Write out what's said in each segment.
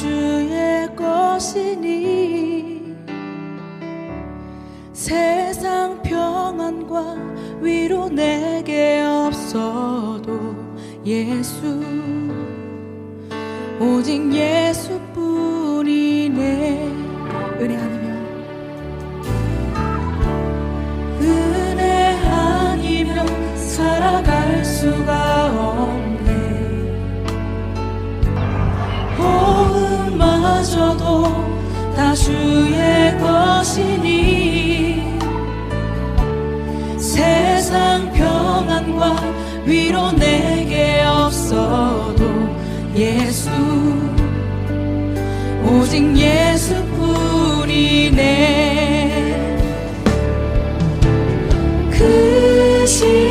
주의 것이니 세상 평안과 위로 내게 없어도 예수 오직 예수뿐이네. 은혜 아니면 주의 것이니 세상 평안과 위로 내게 없어도 예수 오직 예수뿐이네. 크신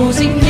오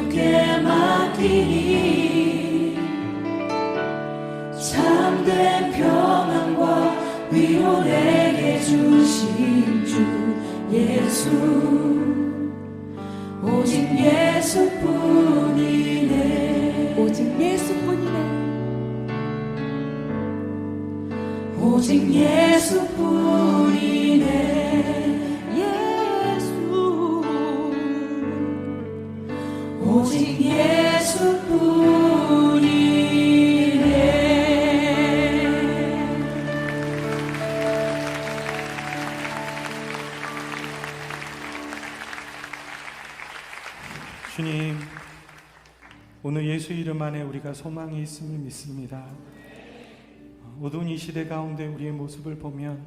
주께 맡기니 참된 평안과 위로 내게 주신 주 예수. 오직 예수뿐이네. 오직 예수뿐이네. 오직 예수뿐 오늘 예수 이름 안에 우리가 소망이 있음을 믿습니다. 어두운 이 시대 가운데 우리의 모습을 보면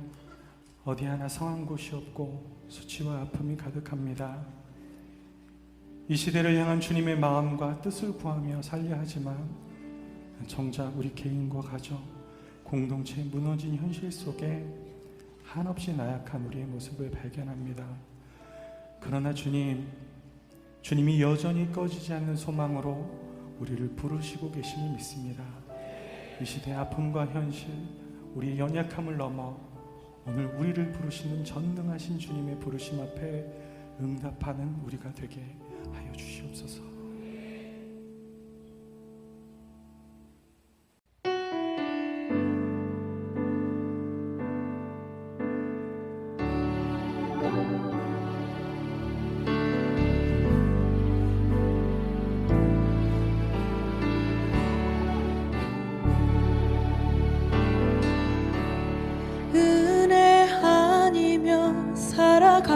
어디 하나 성한 곳이 없고 수치와 아픔이 가득합니다. 이 시대를 향한 주님의 마음과 뜻을 구하며 살려 하지만 정작 우리 개인과 가정, 공동체의 무너진 현실 속에 한없이 나약한 우리의 모습을 발견합니다. 그러나 주님, 주님이 여전히 꺼지지 않는 소망으로 우리를 부르시고 계심을 믿습니다. 이 시대의 아픔과 현실, 우리의 연약함을 넘어 오늘 우리를 부르시는 전능하신 주님의 부르심 앞에 응답하는 우리가 되게 하여 주시옵소서.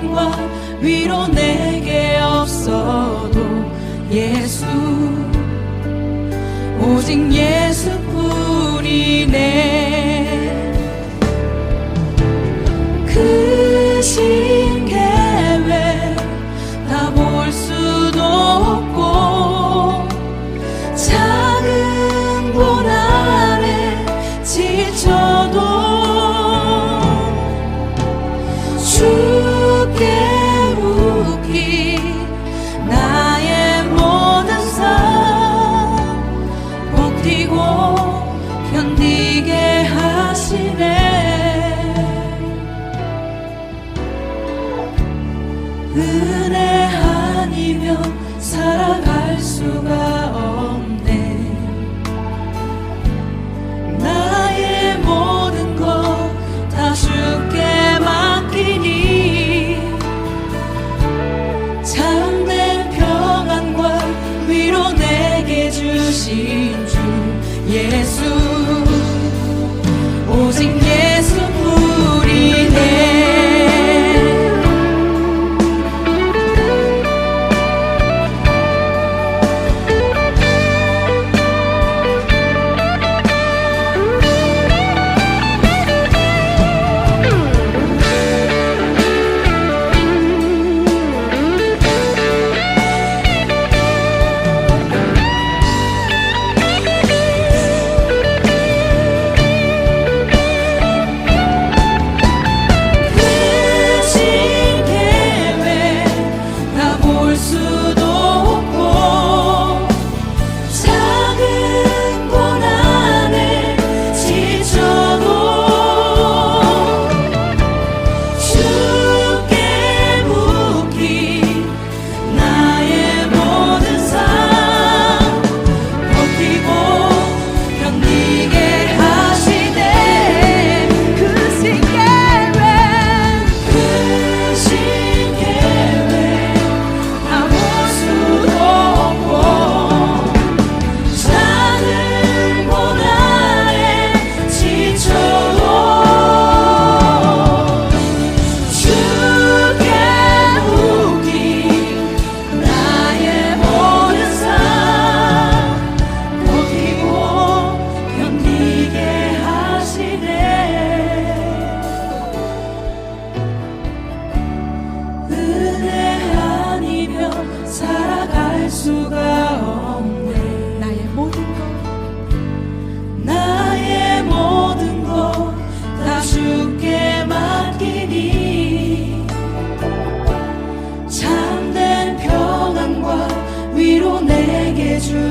평안과 위로 내게 없어도 예수 오직 예수뿐이네 은혜 아니면 살아갈 수가 없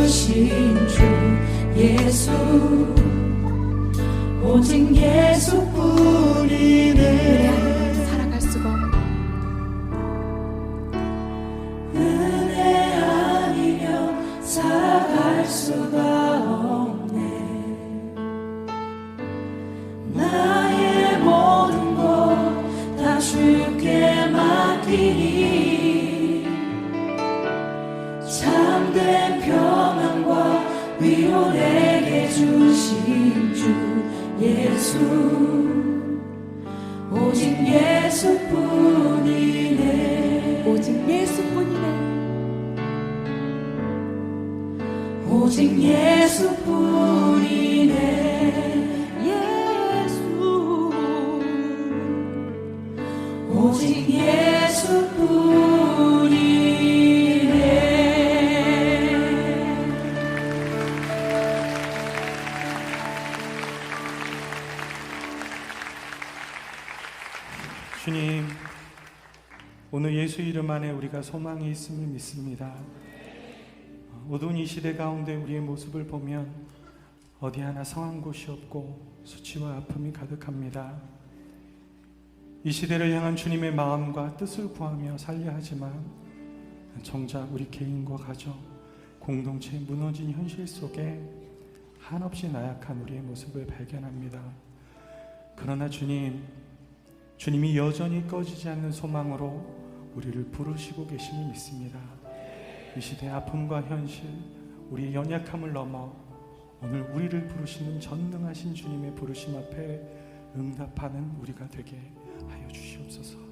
부르신 주 예수. 오직 예수뿐이네. 살아갈 수가 은혜 아니면 살아갈 수가 주신 주 예수. 오직 예수뿐이네. 오직 예수뿐이네. 오직 예수뿐이네. 예수. 오직 예수 오늘 예수 이름 안에 우리가 소망이 있음을 믿습니다. 어두운 이 시대 가운데 우리의 모습을 보면 어디 하나 성한 곳이 없고 수치와 아픔이 가득합니다. 이 시대를 향한 주님의 마음과 뜻을 구하며 살려 하지만 정작 우리 개인과 가정, 공동체의 무너진 현실 속에 한없이 나약한 우리의 모습을 발견합니다. 그러나 주님, 주님이 여전히 꺼지지 않는 소망으로 우리를 부르시고 계심을 믿습니다. 이 시대의 아픔과 현실, 우리의 연약함을 넘어 오늘 우리를 부르시는 전능하신 주님의 부르심 앞에 응답하는 우리가 되게 하여 주시옵소서.